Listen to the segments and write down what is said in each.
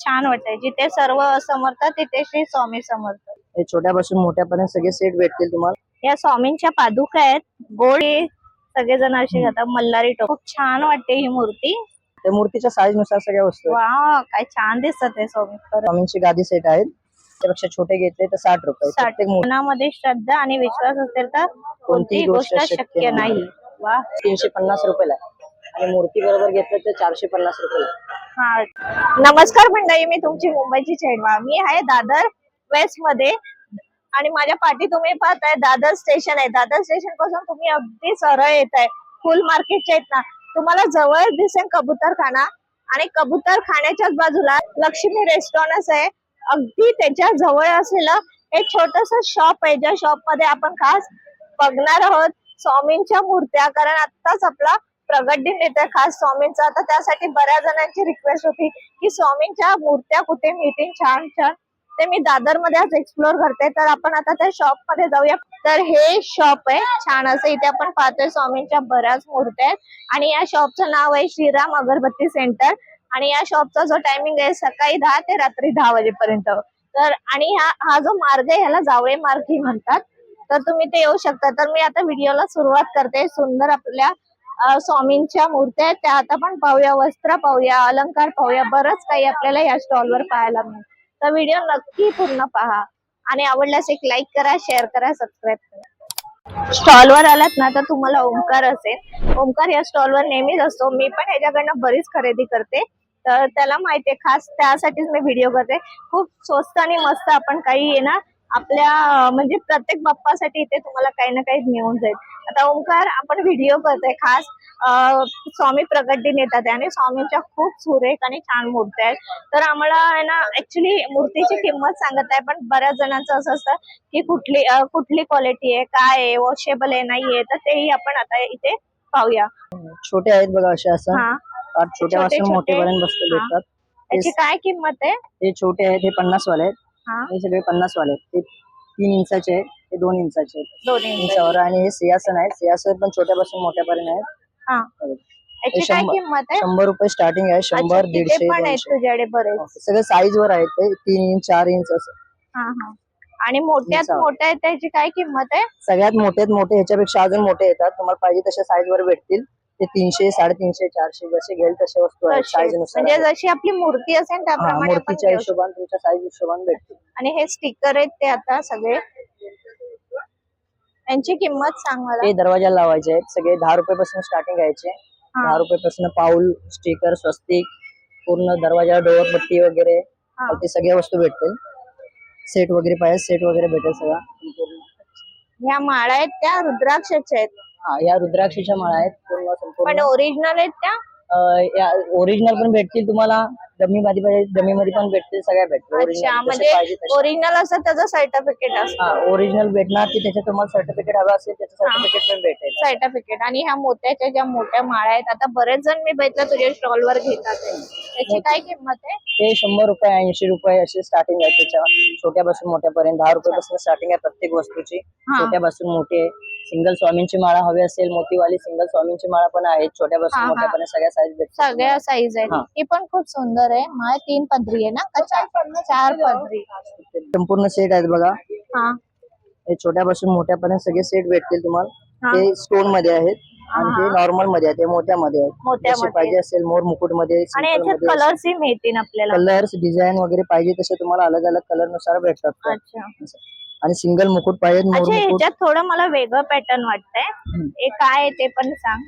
छान वाटतंय. जिथे सर्व समर्थ तिथे श्री स्वामी समर्थ. हे छोट्यापासून मोठ्यापर्यंत सगळे सेट भेटतील तुम्हाला? या स्वामींच्या पादुका आहेत. गोड सगळेजण असे घेतात. मल्हारी टोप. खूप छान वाटते ही मूर्ती. त्या मूर्तीच्या साईजनुसार सगळ्या वस्तू. वा काय छान दिसत आहे स्वामी. स्वामींची गादी सेट आहेत. त्यापेक्षा छोटे घेतले तर साठ रुपये. साठ. मनामध्ये श्रद्धा आणि विश्वास असेल तर कोणतीही गोष्ट शक्य नाही. वा तीनशे पन्नास रुपयाला. आणि मूर्ती बरोबर घेतलं तर चारशे पन्नास रुपयाला आहे. हा. नमस्कार मंडळी मी तुमची मुंबईची चेडवा मी आहे दादर वेस्टमध्ये आणि माझ्या पाठी तुम्ही पाहताय दादर स्टेशन आहे. दादर स्टेशनपासून तुम्ही अगदी सरळ येत आहे फुल मार्केटच्या आहेत ना. तुम्हाला जवळ दिसेल कबूतर खाना आणि कबूतर खाण्याच्याच बाजूला लक्ष्मी रेस्टॉरंट आहे. अगदी त्याच्याजवळ असलेलं एक छोटस शॉप आहे. ज्या शॉपमध्ये आपण खास बघणार आहोत स्वामींच्या मूर्त्या. कारण आत्ताच आपला प्रगट दिन खास स्वामींचा आता त्यासाठी बऱ्याच जणांची रिक्वेस्ट होती की स्वामींच्या मूर्त्या कुठे मिळतील? छान छान. ते मी दादरमध्ये आज एक्सप्लोर करते. तर आपण आता त्या शॉपमध्ये जाऊया. तर हे शॉप आहे. छान असं इथे आपण पाहतोय स्वामींच्या बऱ्याच मूर्त्या आहेत. आणि या शॉपचं नाव आहे श्रीराम अगरबत्ती सेंटर आणि या शॉपचा जो टायमिंग आहे सकाळी दहा ते रात्री दहा वाजेपर्यंत. तर आणि हा हा जो मार्ग आहे ह्याला जावळे मार्ग ही म्हणतात. तर तुम्ही ते येऊ शकता. तर मी आता व्हिडिओला सुरुवात करते. सुंदर आपल्या स्वामींच्या मूर्त्या आहेत त्या आता पण पाहूया वस्त्र पाहूया अलंकार पाहूया बरंच काही आपल्याला या स्टॉलवर पाहायला मिळेल. तर व्हिडिओ नक्की पूर्ण पहा आणि आवडल्यास एक लाईक करा शेअर करा सबस्क्राईब करा. स्टॉलवर आलात ना तर तुम्हाला ओंकार असेल. ओंकार या स्टॉलवर नेहमीच असतो. मी पण ह्याच्याकडनं बरीच खरेदी करते. तर त्याला माहितीये खास त्यासाठीच मी व्हिडिओ करते. खूप स्वस्त आणि मस्त आपण काही आहे ना आपल्या म्हणजे प्रत्येक बाप्पासाठी इथे तुम्हाला काही ना काही मिळून जाईल. आता ओंकार आपण व्हिडिओ करतोय खास. स्वामी प्रगट दिन येतात आणि स्वामींच्या खूप सुरेख आणि छान मूर्त्या आहेत. तर आम्हाला आहे ना ऍक्च्युली मूर्तीची किंमत सांगत आहे पण बऱ्याच जणांचं असं असतं की कुठली कुठली क्वालिटी आहे काय आहे वॉशेबल आहे नाही आहे तर तेही आपण आता इथे पाहूया. छोटे आहेत बघा असे असं. हा. फार छोट्यापासून छोटे- मोठेपर्यंत वस्तू हा. भेटतात याची काय किंमत आहे? हे छोटे आहेत हे पन्नास वाले आहेत. हा. हे सगळे पन्नास वाले आहेत. ते तीन इंचाचे आहेत हे दोन इंचाचे आहेत. इंच. इंचावर आणि हे सिंहासन आहे सिंहासन पण छोट्यापासून मोठ्यापर्यंत आहेत. हा. याची काय शंभर- किंमत आहे? शंभर रुपये स्टार्टिंग आहे. अच्छा, शंभर तिथे दीडशे पण आहेत दोनशे. तुझ्याकडे बरेच. सगळे साईज वर आहेत ते. तीन इंच चार इंच असं. हा हा. आणि मोठ्यात इंचावर. मोठ्या आहेत त्याची काय किंमत आहे? सगळ्यात मोठेत मोठे. ह्याच्यापेक्षा अजून मोठे येतात. तुम्हाला पाहिजे तशा साईज वर भेटतील. ते तीनशे साडेतीनशे चारशे जसे घेईल तसे वस्तू आहेत. साईजनुसार म्हणजे आहेत. जशी आपली मूर्ती असेल हा, त्याप्रमाणे आपण मूर्तीच्या घेऊ शकतो. हिशोबाने तुमच्या साईज हिशोबाने भेटतील आणि हे स्टिकर आहेत ते आता सगळे यांची किंमत सांग मला ते दरवाजाला लावायचे आहेत सगळे दहा रुपयापासून स्टार्टिंग घ्यायचे हा. दहा रुपयापासून पाऊल स्टिकर स्वस्तिक पूर्ण दरवाजा डोअर पट्टी वगैरे हा. ते सगळ्या वस्तू भेटतील सेट वगैरे पाहिजे सेट वगैरे भेटेल सगळा. ह्या माळा आहेत त्या रुद्राक्षाच्या आहेत हा या रुद्राक्षीच्या माळा आहेत. पूर्ण पण संपूर्ण ओरिजिनल आहेत त्या? ओरिजिनल पण भेटतील तुम्हाला. डमी मध्ये पाहिजे डमी मध्ये पण भेटतील सगळ्या भेटतील. अच्छा म्हणजे ओरिजिनल असं त्याचं सर्टिफिकेट असतं. हा ओरिजिनल भेटणार की त्याच्यात तुम्हाला सर्टिफिकेट हवं असेल त्याचं सर्टिफिकेट पण भेटेल. सर्टिफिकेट आणि ह्या मोत्याच्या ज्या मोठ्या माळा आहेत आता बरेच जण मी बघितलं तुझ्या स्टॉल वर घेतात. आहे. त्याची काय किंमत आहे? ते शंभर रुपये ऐंशी रुपये अशी स्टार्टिंग आहे त्याच्या. छोट्यापासून मोठ्यापर्यंत. दहा रुपयापासून स्टार्टिंग आहे प्रत्येक वस्तूची. हा. छोट्यापासून मोठी आहे. सिंगल स्वामींची माळा हवी असेल मोठीवाली सिंगल स्वामींची माळा पण आहेत छोट्यापासून हा, हा. मोठ्यापर्यंत सगळ्या साईज भेटतात सगळ्या साईज आहेत. हा. पण खूप सुंदर आहे. माळ तीन पदरी आहे ना? का चार चार पदरी. संपूर्ण सेट आहेत बघा. हा. हे छोट्यापासून मोठ्यापर्यंत सगळे सेट भेटतील तुम्हाला. हा. ते स्टोनमध्ये आहेत आणि हा. हे. नॉर्मलमध्ये आहेत हे मोठ्यामध्ये आहेत. जसे पाहिजे असेल मोर मुकुटमध्ये आणि याच्यात कलर्स ही मिळतील आपल्याला. कलर्स डिझाईन वगैरे पाहिजे तसे तुम्हाला अलग अलग कलरनुसार भेटतात. अच्छा. आणि सिंगल मुकुट पाहिजे अच्छा मुकुट. थोडं मला वेगळं पॅटर्न वाटतंय. हे काय आहे ते पण सांग.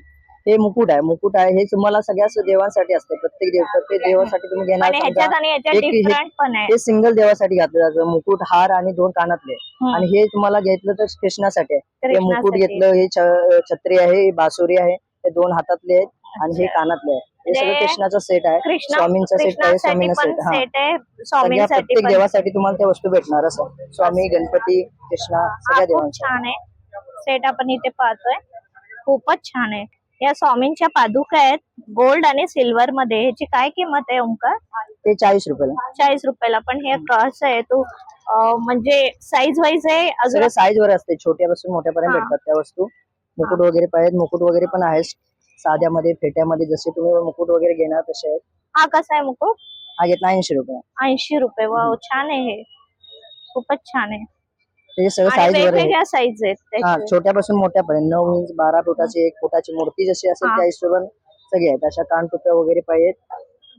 हे मुकुट आहे मुकुट आहे. हे तुम्हाला सगळ्या देवांसाठी असते प्रत्येक देव प्रत्येक देवासाठी तुम्ही घेणार आणि ह्याच्यात आणि एक- हे- डिफरंट पण आहे. हे सिंगल देवासाठी घातलं जातं. मुकुट हार आणि दोन कानातले. हम्म. आणि हे तुम्हाला घेतलं तर कृष्णासाठी आहे. हे मुकुट कृष्णासाठी. घेतलं हे छ- छत्री आहे हे बासुरी आहे हे दोन हातातले आहेत. आणि हे कानातले आहे. हे सगळं कृष्णाचा सेट आहे. स्वामींचा सेट आहे पण सेट हा. आहे. सगळ्या प्रत्येक देवासाठी तुम्हाला त्या वस्तू भेटणार असं. स्वामी गणपती कृष्णा सगळ्या देवांसाठी छान आहे. सेट आपण इथे पाहतोय. खूपच छान आहे. या स्वामींच्या पादुका आहेत गोल्ड आणि सिल्वर मध्ये. ह्याची काय किंमत आहे ओंकार? ते चाळीस रुपयाला. चाळीस रुपयाला. पण हे कसं आहे तू म्हणजे साईज वाईज आहे अजून साईज वर असते. छोट्यापासून मोठ्यापर्यंत. भेटतात त्या वस्तू. मुकुट वगैरे पाहिजेत मुकुट वगैरे पण आहेत. साध्यामध्ये फेट्यामध्ये जसे तुम्ही मुकुट वगैरे घेणार तसे आहेत. हा कसा आहे मुकुट? हा घेतला ऐंशी रुपये. ऐंशी रुपये वाव छान आहे हे. खूपच छान आहे. त्याचे सगळं आणि साईज वेगवेगळ्या साईज आहेत हा त्याचे. छोट्यापासून मोठ्यापर्यंत. नऊ इंच बारा फुटाची एक फुटाची मूर्ती जशी असेल हा. त्या हिशोबाने सगळे आहेत. अशा कानटुप्या वगैरे पाहिजेत.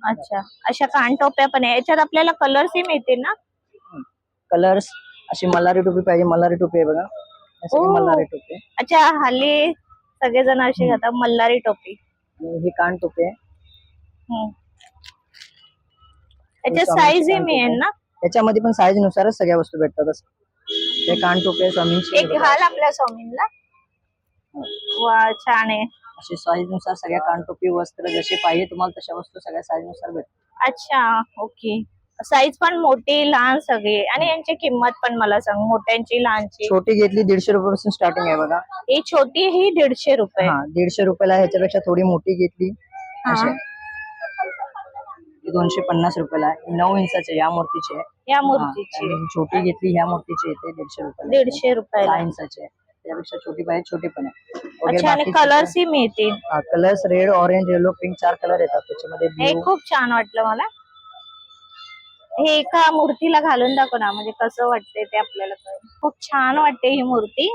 अच्छा. अशा कानटोप्या पण आहे. याच्यात आपल्याला कलर्सही मिळतील ना? कलर्स अशी मल्हारी टोपी पाहिजे. मल्हारी टोपी आहे बघा. या सगळी ओ. मल्हारी टोपी. अच्छा हल्ली सगळेजण अशी हम्म. घालतात मल्हारी टोपी. ही कान टोपी आहे. स्वामीची साईजही कानटोपी मिळेल आहे. ना? त्याच्यामध्ये पण साईज नुसारच सगळ्या वस्तू भेटतात असं. ते कान टोपी आहे स्वामींची. एक घाल आपल्या स्वामींना. वा छान आहे. अशी साईजनुसार सगळ्या कानटोपी वस्त्र जसे पाहिजे तुम्हाला तशा वस्तू सगळ्या साईजनुसार भेटतात. अच्छा ओके साईज पण मोठी लहान सगळी. आणि यांची किंमत पण मला सांग मोठ्यांची लहानची. छोटी घेतली दीडशे रुपयापासून स्टार्टिंग आहे बघा. ही छोटी ही दीडशे रुपये. हा दीडशे रुपयाला. ह्याच्यापेक्षा थोडी मोठी घेतली. हा. अशी. ही दोनशे पन्नास रुपयाला आहे. नऊ इंचाची या मूर्तीची आहे. या हा, मूर्तीची आणि छोटी घेतली ह्या मूर्तीची येते दीडशे रुपयाला दीडशे रुपयाला. सहा इंचाची आहे. त्यापेक्षा छोटी पाहिजे छोटी पण आहे. वगैरे अच्छा आणि बाकीचे कलर्स ही मिळतील. Colours red orange yellow pink चार कलर येतात. त्याच्यामध्ये हे blue, खूप छान वाटलं मला. हे एका मूर्तीला घालून दाखव ना म्हणजे कसं वाटतंय ते आपल्याला. खूप छान वाटते ही मूर्ती.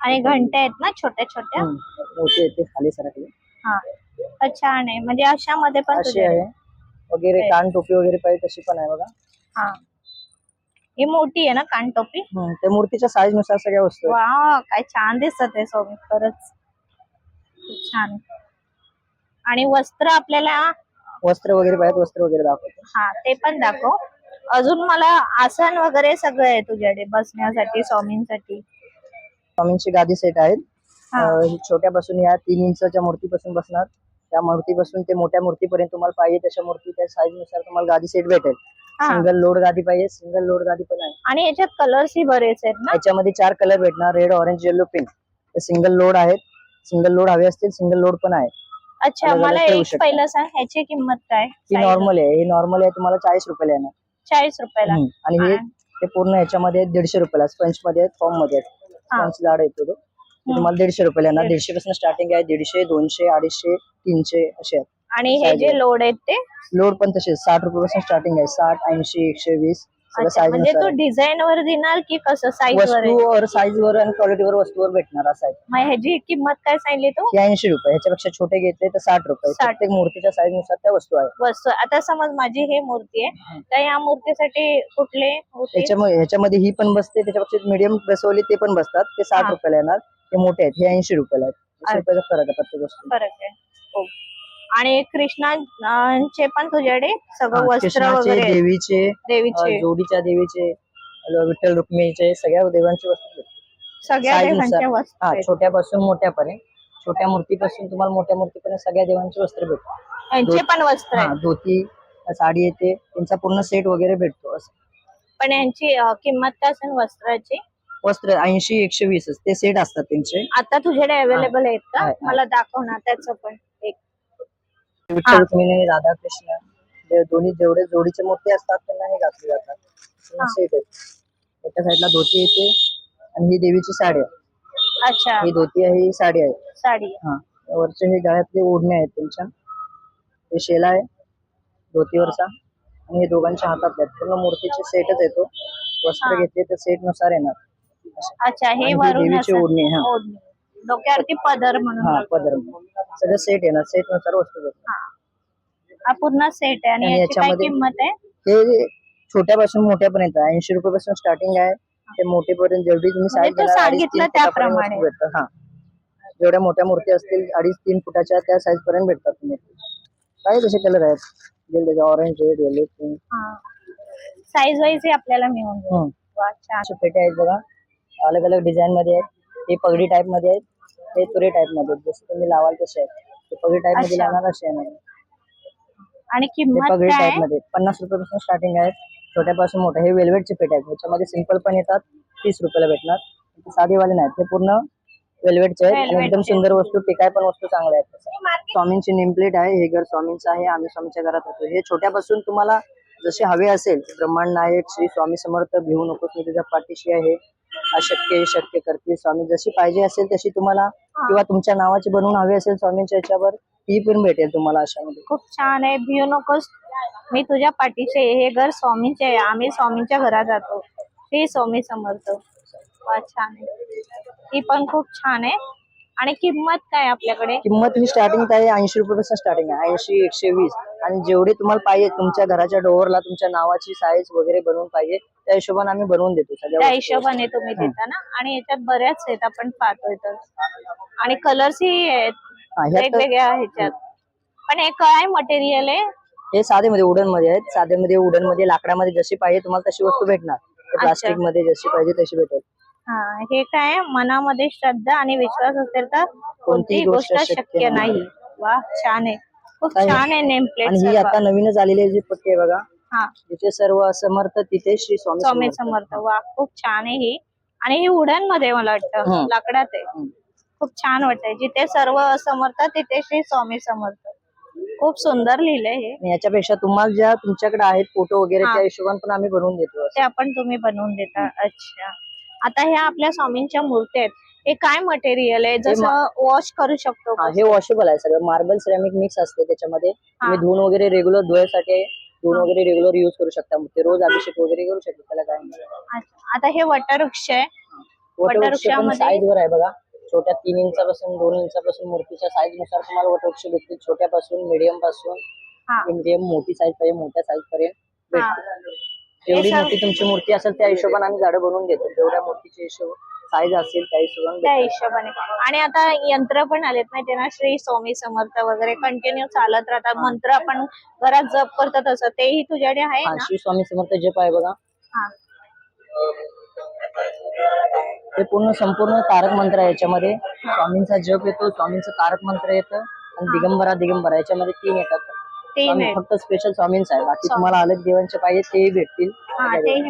आणि घंट्या आहेत ना छोट्या छोट्या. मोठी खाली सरकली. हा छान आहे. म्हणजे अशा मध्ये पण अशी तुझ्या- आहे. वगैरे. कान टोपी वगैरे पाहिजे तशी पण आहे बघा. हा. ही मोठी आहे ना कानटोपी हम्म, त्या मूर्तीच्या साईजनुसार सगळ्या वस्तू. वा काय छान दिसत आहे स्वामी खरंच. खूप छान. आणि वस्त्र आपल्याला वस्त्र वगैरे पाहिजे वस्त्र वगैरे दाखवतो. हा ते पण दाखव. अजून मला आसन वगैरे सगळं आहे तुझ्याकडे बसण्यासाठी स्वामींसाठी. स्वामींची गादी सेट आहेत. हा. अं, ही छोट्यापासून या तीन इंचाच्या मूर्तीपासून बसणार. त्या मूर्तीपासून ते मोठ्या मूर्तीपर्यंत तुम्हाला पाहिजे तशा मूर्ती त्या साईजनुसार तुम्हाला गादी सेट भेटेल. हा. सिंगल लोड गादी पाहिजे सिंगल लोड गादी पण आहे. आणि याच्यात कलर्स ही बरेच आहेत ना? याच्यामध्ये चार कलर भेटणार red orange yellow pink single load आहेत. सिंगल लोड हवे असतील सिंगल लोड पण आहे अच्छा मला एक. पहिलं सांग ह्याची किंमत काय ही नॉर्मल आहे ही नॉर्मल आहे तुम्हाला चाळीस रुपयाला येणार चाळीस रुपयाला हम्म. आणि हे हा. ते पूर्ण याच्यामध्ये दीडशे रुपयाला स्पंच मध्ये फॉर्ममध्ये. स्पंच लाड येतो तो ते तुम्हाला दीडशे रुपयाला येणार दीडशे. पासून स्टार्टिंग आहे दीडशे दोनशे अडीचशे तीनशे असे आहेत आणि हे जे. लोड आहेत ते लोड पण तसे साठ रुपयापासून स्टार्टिंग आहे साठ ऐंशी एकशे वीस अच्छा म्हणजे तो डिझाईन वर देणार की कसं साईज वर आहे? वस्तूवर साईज वर आणि क्वालिटीवर वस्तूवर भेटणार असं आहे मग ह्याची किंमत काय सांगली तू? ऐंशी रुपये ह्याच्यापेक्षा छोटे घेतले तर साठ रुपये. 60. प्रत्येक मूर्तीच्या साईजनुसार त्या वस्तू आहेत. वस्तू आता समज माझी ही मूर्ती आहे तर या मूर्तीसाठी कुठले होते त्याच्यामुळे ह्याच्यामध्ये ही पण बसते त्याच्यापेक्षा मीडियम बसवली ते पण बसतात. ते साठ. रुपयाला येणार. ते मोठे आहेत हे ऐंशी रुपयाला आहेत. वीस अच्छा. रुपयाचा फरक आहे प्रत्येक वस्तू फरक आहे. हो. आणि कृष्णाचे पण तुझ्याकडे सगळं वस्त्र वगैरे आहे. देवीचे अं, देवीचे जोडीच्या देवीचे अं, विठ्ठल रुक्मिणीचे सगळ्या देवांची वस्तू भेटतात. सगळ्या देवांच्या नुसार. वस्त्र हा आहेत. छोट्यापासून मोठ्यापर्यंत. छोट्या मूर्तीपासून तुम्हाला मोठ्या मूर्तीपर्यंत सगळ्या देवांची वस्त्र भेटतात. यांचे पण वस्त्र हा आहेत धोती साडी येते. त्यांचा पूर्ण सेट वगैरे भेटतो असं. पण यांची अं, किंमत काय असेल वस्त्राची? वस्त्र ऐंशी एकशे वीस ते सेट असतात त्यांचे. आता तुझ्याकडे अवेलेबल आहेत का. मला दाखव ना त्याचं पण एक. विठ्ठल रुक्मिणी राधाकृष्ण. जे दोन्ही जेवढे जोडीचे मूर्ती असतात त्यांना हे घातले जातात. हा. सेट आहेत एका साईडला धोती येते आणि ही देवीची साडी आहे. अच्छा. ही धोती आहे ही साडी आहे. साडी हा. वरचे हे गळ्यातले ओढणे आहेत त्यांच्या हे शेला आहे धोतीवरचा. आणि हे दोघांच्या हातात आहेत. पूर्ण मूर्तीचे सेटच येतो वस्त्र हा. घेतले तर सेटनुसार येणार. अच्छा आणि हे ही वरून देवीची असं ओढणी हा. ओढणी. डोक्यावरती पदर म्हणून हा. पदर सगळं सेट येणार सेटनुसार वस्तू भेटणार हा. हा पूर्ण सेट आहे आणि आणि याची काय याच्यामध्ये- किंमत आहे? हे छोट्यापासून मोठ्यापर्यंत ऐंशी रुपयापासून स्टार्टिंग आहे. ते मोठेपर्यंत जेवढी तुम्ही म्हणजे साईज तू सांगितलं त्याप्रमाणे. भेटतात. हा. जेवढ्या मोठ्या मूर्ती असतील अडीच तीन फुटाच्या त्या साईज पर्यंत भेटतात तुम्ही. काही तसे कलर आहेत? Orange red yellow pink size wise आपल्याला मिळून जाईल. हम्म. वा, छान. असे पेटे आहेत बघा. अलग अलग डिझाईन मध्ये आहेत. हे पगडी टाईपमध्ये आहेत. हे तुरे टाईपमध्ये जसे तुम्ही लावाल तसे आहेत. ते पगडी टाईपमध्ये अच्छा. लावणार असे येणार आणि किंमत पगडी काय? टाईप आहे? मध्ये पन्नास रुपयापासून स्टार्टिंग आहे. छोट्यापासून मोठं. हे वेल्वेटचे पेट आहेत. याच्यामध्ये सिंपल पण येतात. तीस रुपयाला भेटणार. साधेवाले नाहीत. हे पूर्ण वेल्वेटचे आहेत. आणि एकदम Velvetचे. सुंदर वस्तू. टिकाय पण वस्तू चांगल्या आहेत. स्वामींची नेमप्लेट आहे. हे घर स्वामींचं आहे. आम्ही स्वामींच्या घरात होतो हे छोट्यापासून तुम्हाला जसे हवे असेल ब्रह्मांड नायक श्री स्वामी समर्थ भिवू नकोस मी तुझ्या पाठीशी आहे. अशक्य हे शक्य करते स्वामी जशी पाहिजे असेल तशी तुम्हाला किंवा तुमच्या नावाची बनवून हवी असेल स्वामींच्या याच्यावर ती पण भेटेल तुम्हाला अशामध्ये. खूप छान आहे. भिऊ नकोस. मी तुझ्या पाठीशी आहे. हे घर स्वामींचे आहे. आम्ही स्वामींच्या घरात जातो श्री स्वामी समर्थ. वा छान आहे. ही पण खूप छान आहे. आणि किंमत काय आपल्याकडे? किंमत ही स्टार्टिंग आहे ऐंशी रुपयापासून स्टार्टिंग आहे. ऐंशी एकशे वीस. आणि जेवढे तुम्हाला पाहिजे तुमच्या घराच्या डोअरला तुमच्या नावाची साईज वगैरे बनवून पाहिजे त्या हिशोबाने आम्ही बनवून देतो सगळ्या त्या वस्तू. हिशोबाने तुम्ही देता ना? आणि याच्यात बऱ्याच आहेत आपण पाहतोय तर. आणि कलर्स ही आहेत. हा, ह्यात वेगवेगळ्या ह्याच्यात. पण हे काय मटेरियल आहे? हे साधेमध्ये वुडनमध्ये आहेत. साधेमध्ये वुडनमध्ये लाकडामध्ये जशी पाहिजे तुम्हाला तशी वस्तू भेटणार. प्लास्टिकमध्ये जशी पाहिजे तशी भेटेल. हा हे काय? मनामध्ये श्रद्धा आणि विश्वास असेल तर कोणतीही गोष्ट शक्य नाही. वा छान आहे. खूप छान आहे नेम आणि ही आता प्लेट नवीनच आलेली जी पट्टी आहे बघा. हा. तिथे सर्व समर्थ तिथे श्री स्वामी स्वामी समर्थ. वा खूप छान आहे ही. आणि ही उडणमध्ये मला वाटतं. लाकडात आहे. खूप छान वाटतंय. जिथे सर्व समर्थ तिथे श्री स्वामी समर्थ. खूप सुंदर लिहिलंय हे. याच्यापेक्षा तुम्हाला ज्या तुमच्याकडे आहेत फोटो वगैरे. त्या हिशोबाने पण आम्ही बनवून देतो ते आपण तुम्ही बनवून देता. अच्छा. आता ह्या आपल्या स्वामींच्या मूर्ती आहेत. हे काय मटेरियल आहे? जसं वॉश करू शकतो हा हे वॉशेबल आहे सगळं. मार्बल सिरॅमिक मिक्स असते त्याच्यामध्ये. तुम्ही धुवून वगैरे रेग्युलर धुवायसाठी धुवून वगैरे रेग्युलर युज करू शकता. मग ते रोज अभिषेक वगैरे करू शकता. त्याला काय नाही. अच्छा. आता हे वटवृक्ष आहे. वटवृक्ष पण वटवृक्षामध्ये- साईज वर आहे बघा. छोट्या तीन इंचापासून दोन इंचापासून मूर्तीच्या साईजनुसार तुम्हाला वटवृक्ष भेटतील. छोट्यापासून मिडियमपासून. हा. मिडियम मोठी साईज पाहिजे मोठ्या साईज पर्यंत हा. भेटतील. जेवढी मोठी तुमची मूर्ती असेल त्या हिशोबाने आम्ही झाडं बनवून देतो जेवढ्या मूर्तीचे हिशोब साईज असेल त्या हिशोबाने त्या. हिशोबाने. आणि आता यंत्र पण आलेत माहिती ना श्री स्वामी समर्थ वगैरे कंटिन्यू चालत राहतात. मंत्र आपण घरात जप करतो तसं. तेही तुझ्याकडे आहे हा ना? श्री स्वामी समर्थ जप आहे बघा. हा. हे पूर्ण संपूर्ण तारक मंत्र आहे याच्यामध्ये. स्वामींचा जप येतो स्वामींचा तारक मंत्र येतं आणि दिगंबरा दिगंबरा. याच्यामध्ये तीन येतात. स्वामी आहेत फक्त स्पेशल स्वामींचा आहे. बाकी तुम्हाला अलग देवांचे पाहिजे तेही भेटतील. हा ते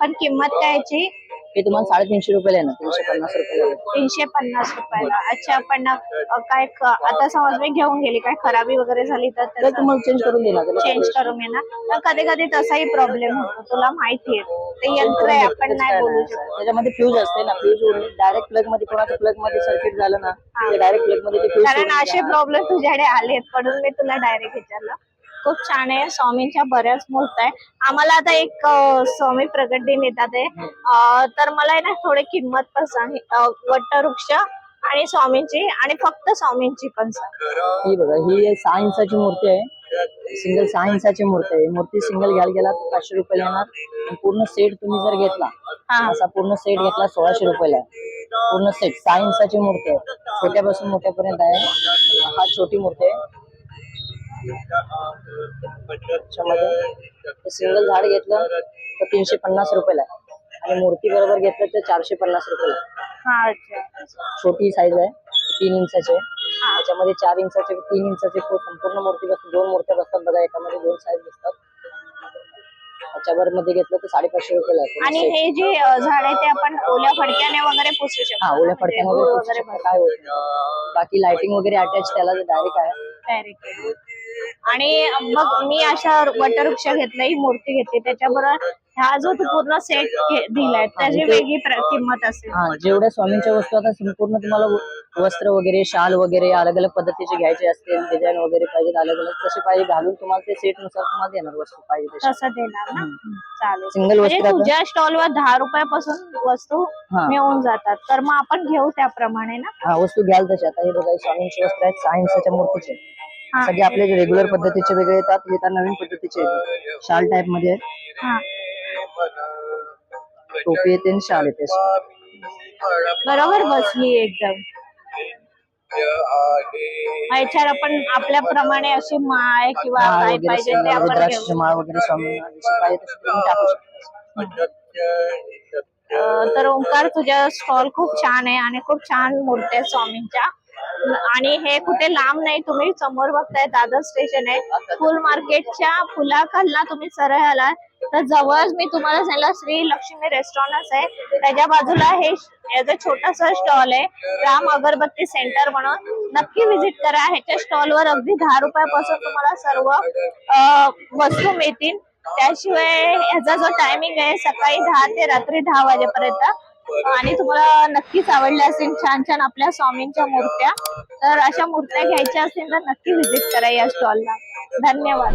पण किंमत काय याची? हे तुम्हाला साडेतीनशे रुपयाला येणार तीनशे पन्नास रुपयाला येणार. तीनशे पन्नास रुपयाला. अच्छा पण अ, काय क- आता समज मी घेऊन गेली काय खराबी वगैरे झाली तर तर तुम्हाला चेंज करून देणार त्याला. चेंज करून येणार तर कधी कधी तसाही प्रॉब्लेम होतो. तुला माहिती आहे. ते यंत्र आहे आपण नाही बोलू शकत. त्याच्यामध्ये फ्यूज असते ना फ्यूज डायरेक्ट प्लगमध्ये कोणाच्या प्लगमध्ये सर्किट झालं ना ते डायरेक्ट प्लगमध्ये ते कारण असे प्रॉब्लेम तुझ्याकडे आलेत म्हणून मी तुला डायरेक्ट विचारलं. खूप छान आहे. स्वामींच्या बऱ्याच मूर्त आहे आम्हाला आता एक स्वामी प्रकट दिन येतात आहे. तर मला आहे ना थोडी किंमत पण सांग वटवृक्ष आणि स्वामींची आणि फक्त स्वामींची पण सांग. ही बघा ही सहा इंचाची मूर्ती आहे. सिंगल सहा इंचाची मूर्ती आहे. मूर्ती सिंगल घ्यायला गेला तर पाचशे रुपयाला येणार. पूर्ण सेट तुम्ही जर घेतला हा. असा पूर्ण सेट घेतला सोळाशे रुपयाला पूर्ण सेट सहा इंचाची मूर्ती आहे. छोट्यापासून मोठ्यापर्यंत आहे. हा छोटी मूर्ती आहे. त्याच्यामध्ये सिंगल झाड घेतलं तर तीनशे पन्नास रुपयाला आहे. आणि मूर्ती बरोबर घेतलं तर चारशे पन्नास रुपयाला हा छोटी साईज आहे तीन इंचाची त्याच्यामध्ये चार इंचाचे तीन इंचाचे संपूर्ण मूर्ती बसतात दोन मूर्त्या बसतात बघा एकामध्ये दोन साईज बसतात. त्याच्यावर मध्ये घेतलं तर साडेपाचशे रुपयाला आहे. आणि हे जे झाड आहे ते आपण ओल्या फडक्याने वगैरे पुसू शकतो. हा ओल्या म्हणजे फडक्यानं गुळ वगैरे काय होत. बाकी लाइटिंग वगैरे अटॅच त्याला डायरेक्ट आहे. तयारी केली आणि मग मी अशा वटवृक्ष घेतला ही मूर्ती घेतली. त्याच्याबरोबर हा जो तू पूर्ण सेट दिलाय त्याची वेगळी किंमत असेल. हा जेवढ्या स्वामींच्या वस्तू आता संपूर्ण तुम्हाला वस्त्र वगैरे शाल वगैरे अलग अलग पद्धतीचे घ्यायचे असतील डिझाईन वगैरे पाहिजे अलग अलग तसे पाहिजे घालून तुम्हाला ते सेटनुसार तुम्हाला देणार वस्तू पाहिजे तशी. तसं देणार ना? चालेल. सिंगल म्हणजे वस्त्र आता- तुझ्या स्टॉलवर दहा रुपयापासून वस्तू हा. मिळून जातात. तर मग आपण घेऊ त्याप्रमाणे ना? हा वस्तू घ्याल तशी. आता हे बघा हे स्वामींचे वस्त्र आहेत सहा इंचाच्या मूर्तीचे. सगळे आपले रेग्युलर पद्धतीचे वेगळे येतात हे तर नवीन पद्धतीचे येतात शाल टाइपमध्ये. टोपी येते आणि शाल येते. बरोबर बसली एकदम. याच्यावर आपण आपल्याप्रमाणे अशी माळ किंवा काय पाहिजे ते आपण घेऊ माळ वगैरे स्वामींना जशी पाहिजे तशी तुम्ही टाकू शकता. अं, तर ओंकार तुझ्या स्टॉल खूप छान आहे आणि खूप छान मूर्ती आहेत स्वामींच्या. आणि हे कुठे लांब नाही तुम्ही समोर बघताय दादर स्टेशन आहे. फुल मार्केटच्या फुलाखालना तुम्ही सरळ आला तर जवळच मी तुम्हाला सांगितलं श्री लक्ष्मी रेस्टॉरंट आहे. त्याच्या बाजूला हे याचं छोटस स्टॉल आहे राम अगरबत्ती सेंटर म्हणून नक्की व्हिजिट करा. ह्याच्या स्टॉलवर अगदी दहा रुपयापासून तुम्हाला सर्व वस्तू मिळतील. त्याशिवाय ह्याचा जो टायमिंग आहे सकाळी दहा ते रात्री दहा वाजेपर्यंत आणि तुम्हाला नक्कीच आवडल्या असेल छान छान आपल्या स्वामींच्या मूर्त्या. तर अशा मूर्त्या घ्यायच्या असतील तर नक्की व्हिजिट करा या स्टॉलला धन्यवाद.